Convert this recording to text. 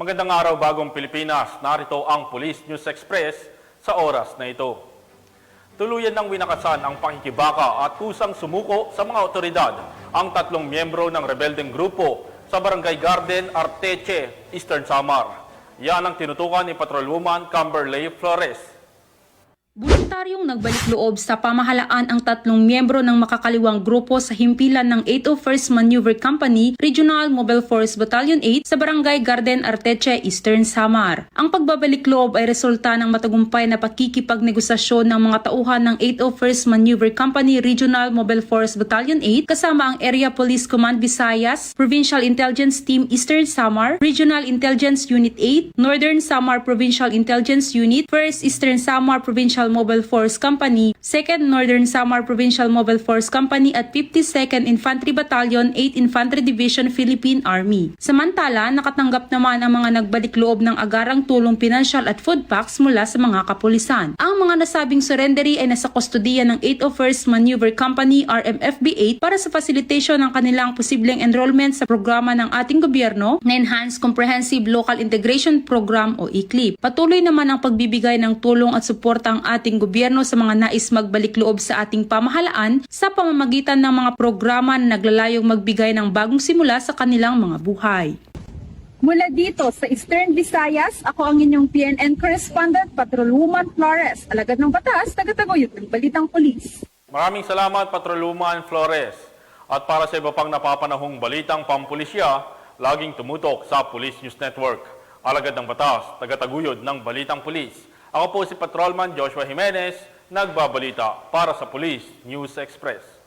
Magandang araw bagong Pilipinas. Narito ang Police News Express sa oras na ito. Tuluyan ng winakasan ang pakikibaka at kusang sumuko sa mga otoridad ang tatlong miyembro ng rebeldeng grupo sa Barangay Garden, Arteche, Eastern Samar. Yan ang tinutukan ni Patrolwoman Camberley Flores. Voluntaryong nagbalik loob sa pamahalaan ang tatlong miyembro ng makakaliwang grupo sa himpilan ng 801st Maneuver Company Regional Mobile Force Battalion 8 sa Barangay Garden Arteche, Eastern Samar. Ang pagbabalik loob ay resulta ng matagumpay na pakikipagnegosasyon ng mga tauhan ng 801st Maneuver Company Regional Mobile Force Battalion 8 kasama ang Area Police Command Visayas, Provincial Intelligence Team Eastern Samar, Regional Intelligence Unit 8, Northern Samar Provincial Intelligence Unit, 1st Eastern Samar Provincial Mobile Force Company, 2nd Northern Samar Provincial Mobile Force Company at 52nd Infantry Battalion, 8th Infantry Division Philippine Army. Samantala, nakatanggap naman ang mga nagbalik loob ng agarang tulong pinansyal at food packs mula sa mga kapulisan. Ang mga nasabing surrendery ay nasa kustodiya ng 801st Maneuver Company RMFB 8 para sa facilitation ng kanilang posibleng enrollment sa programa ng ating gobyerno na Enhanced Comprehensive Local Integration Program o ICLIP. Patuloy naman ang pagbibigay ng tulong at suporta ang ating gobyerno sa mga nais magbalik loob sa ating pamahalaan sa pamamagitan ng mga programa na naglalayong magbigay ng bagong simula sa kanilang mga buhay. Mula dito sa Eastern Visayas, ako ang inyong PNN correspondent, Patrolwoman Flores, alagad ng batas, tagataguyod ng Balitang Polis. Maraming salamat Patrolwoman Flores. At para sa iba pang napapanahong balitang pampulisya, laging tumutok sa Police News Network. Alagad ng batas, tagataguyod ng Balitang Pulis. Ako po si Patrolman Joshua Jimenez, nagbabalita para sa Police News Express.